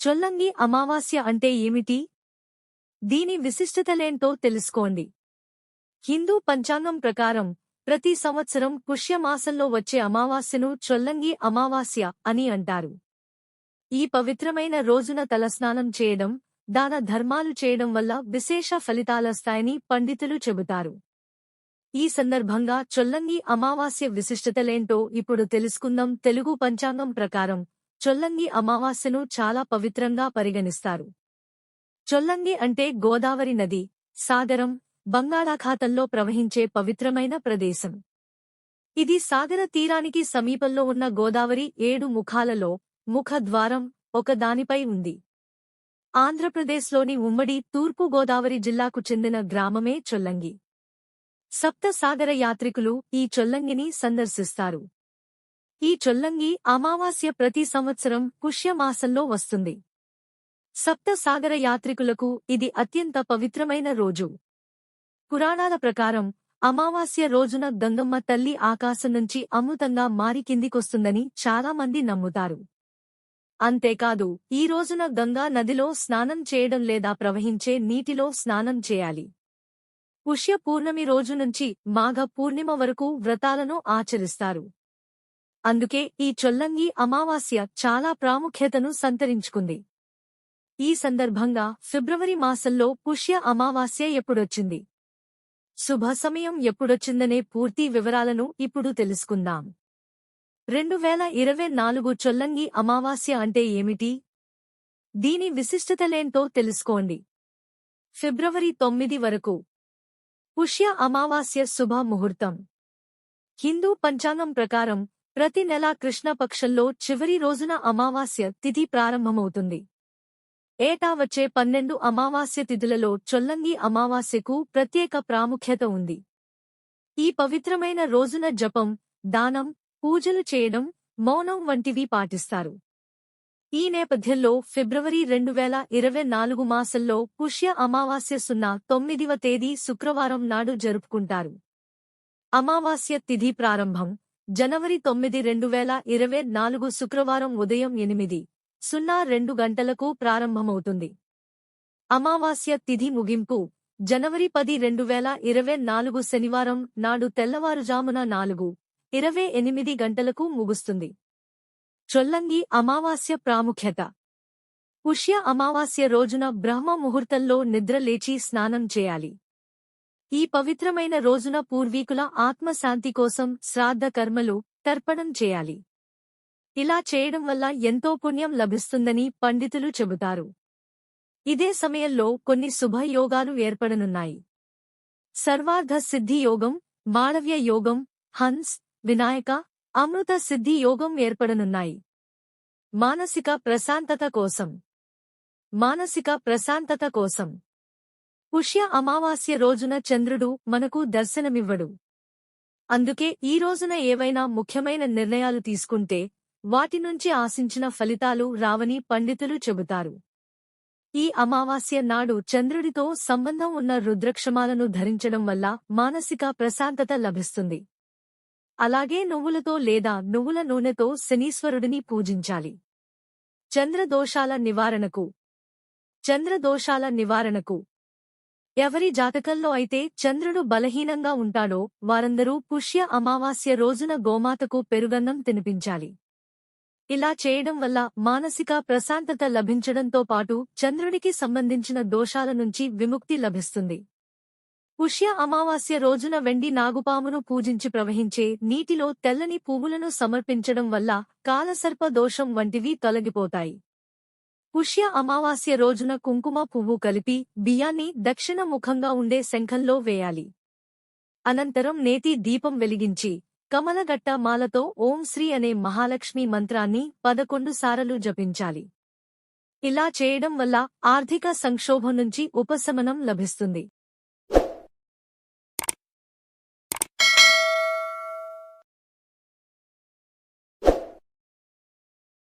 చొల్లంగి అమావాస్య అంటే ఏమిటి? దీని విశిష్టతలేంటో తెలుసుకోండి. హిందూ పంచాంగం ప్రకారం ప్రతి సంవత్సరం పుష్యమాసంలో వచ్చే అమావాస్యను చొల్లంగి అమావాస్య అని అంటారు. ఈ పవిత్రమైన రోజున తలస్నానం చేయడం దాన ధర్మాలు చేయడం వల్ల విశేష ఫలితాలొస్తాయని పండితులు చెబుతారు. ఈ సందర్భంగా చొల్లంగి అమావాస్య విశిష్టతలేంటో ఇప్పుడు తెలుసుకుందాం. తెలుగు పంచాంగం ప్రకారం చొల్లంగి అమావాస్యను చాలా పవిత్రంగా పరిగణిస్తారు. చొల్లంగి అంటే గోదావరి నది సాగరం బంగాళాఖాతంలో ప్రవహించే పవిత్రమైన ప్రదేశం. ఇది సాగర తీరానికి సమీపంలో ఉన్న గోదావరి ఏడు ముఖాలలో ముఖద్వారం ఒకదానిపై ఉంది. ఆంధ్రప్రదేశ్లోని ఉమ్మడి తూర్పు గోదావరి జిల్లాకు చెందిన గ్రామమే చొల్లంగి. సప్త సాగర యాత్రికులు ఈ చొల్లంగిని సందర్శిస్తారు. ఈ చొల్లంగి అమావాస్య ప్రతి సంవత్సరం పుష్యమాసంలో వస్తుంది. సప్త సాగర యాత్రికులకు ఇది అత్యంత పవిత్రమైన రోజు. పురాణాల ప్రకారం అమావాస్య రోజున గంగమ్మ తల్లి ఆకాశం నుంచి అమృతంగా మారి కిందికొస్తుందని చాలామంది నమ్ముతారు. అంతేకాదు ఈ రోజున గంగా నదిలో స్నానం చేయడం లేదా ప్రవహించే నీటిలో స్నానం చేయాలి. పుష్య పూర్ణమి రోజు నుంచి మాఘ పూర్ణిమ వరకు వ్రతాలను ఆచరిస్తారు. అందుకే ఈ చొల్లంగి అమావాస్య చాలా ప్రాముఖ్యతను సంతరించుకుంది. ఈ సందర్భంగా ఫిబ్రవరి మాసంలో పుష్య అమావాస్య ఎప్పుడొచ్చింది? శుభ సమయం ఎప్పుడొచ్చిందనే పూర్తి వివరాలను ఇప్పుడు తెలుసుకుందాం. రెండు వేల ఇరవై నాలుగు చొల్లంగి అమావాస్య అంటే ఏమిటి? దీని విశిష్టతలేంటో తెలుసుకోండి. ఫిబ్రవరి తొమ్మిది వరకు. పుష్య అమావాస్య శుభ ముహూర్తం. హిందూ పంచాంగం ప్రకారం ప్రతి నెల కృష్ణపక్షంలో చివరి రోజున అమావాస్య తిథి ప్రారంభమవుతుంది. ఏటా వచ్చే పన్నెండు అమావాస్య తిథులలో చొల్లంగి అమావాస్యకు ప్రత్యేక ప్రాముఖ్యత ఉంది. ఈ పవిత్రమైన రోజున జపం దానం పూజలు చేయడం మౌనం వంటివి పాటిస్తారు. ఈ నేపథ్యంలో ఫిబ్రవరి రెండు వేల ఇరవై నాలుగు మాసంలో పుష్య అమావాస్య సున్నా తొమ్మిదివ తేదీ శుక్రవారం నాడు జరుపుకుంటారు. అమావాస్య తిథి ప్రారంభం జనవరి తొమ్మిది రెండు వేల ఇరవై నాలుగు శుక్రవారం ఉదయం ఎనిమిది సున్నా రెండు గంటలకు ప్రారంభమవుతుంది. అమావాస్య తిథి ముగింపు జనవరి పది రెండు వేల ఇరవై నాలుగు శనివారం నాడు తెల్లవారుజామున నాలుగు ఇరవై ఎనిమిది గంటలకు ముగుస్తుంది. చొల్లంగి అమావాస్య ప్రాముఖ్యత. పుష్య అమావాస్య రోజున బ్రహ్మ ముహూర్తంలో నిద్రలేచి స్నానం చేయాలి. ఈ పవిత్రమైన రోజున పూర్వీకుల ఆత్మశాంతి కోసం శ్రాద్ధ కర్మలు తర్పణం చేయాలి. ఇలా చేయడం వల్ల ఎంతో పుణ్యం లభిస్తుందని పండితులు చెబుతారు. ఇదే సమయంలో కొన్ని శుభయోగాలు ఏర్పడనున్నాయి. సర్వార్ధ సిద్ధి యోగం మాళవ్య యోగం హన్స్ వినాయక అమృత సిద్ధి యోగం ఏర్పడనున్నాయి. మానసిక ప్రశాంతత కోసం. మానసిక ప్రశాంతత కోసం. పుష్య అమావాస్య రోజున చంద్రుడు మనకు దర్శనమివ్వడు. అందుకే ఈ రోజున ఏవైనా ముఖ్యమైన నిర్ణయాలు తీసుకుంటే వాటి నుంచి ఆశించిన ఫలితాలు రావని పండితులు చెబుతారు. ఈ అమావాస్య నాడు చంద్రుడితో సంబంధం ఉన్న రుద్రక్షమాలను ధరించడం వల్ల మానసిక ప్రశాంతత లభిస్తుంది. అలాగే నువ్వులతో లేదా నువ్వుల నూనెతో శనీశ్వరుడిని పూజించాలి. చంద్రదోషాల నివారణకు చంద్రదోషాల నివారణకు ఎవరి జాతకంలో అయితే చంద్రుడు బలహీనంగా ఉంటాడో వారందరూ పుష్య అమావాస్య రోజున గోమాతకు పెరుగన్నం తినిపించాలి. ఇలా చేయడం వల్ల మానసిక ప్రశాంతత లభించడంతో పాటు చంద్రుడికి సంబంధించిన దోషాల నుంచి విముక్తి లభిస్తుంది. పుష్య అమావాస్య రోజున వెండి నాగుపామును పూజించి ప్రవహించే నీటిలో తెల్లని పువ్వులను సమర్పించడం వల్ల కాలసర్ప దోషం వంటివి తొలగిపోతాయి. పుష్య అమావాస్య రోజున కుంకుమ పువ్వు కలిపి బియ్యాన్ని దక్షిణ ముఖంగా ఉండే శంఖంలో వేయాలి. అనంతరం నేతి దీపం వెలిగించి కమలగట్ట మాలతో ఓం శ్రీ అనే మహాలక్ష్మి మంత్రాన్ని పదకొండు సారలు జపించాలి. ఇలా చేయడం వల్ల ఆర్థిక సంక్షోభం నుంచి ఉపశమనం లభిస్తుంది.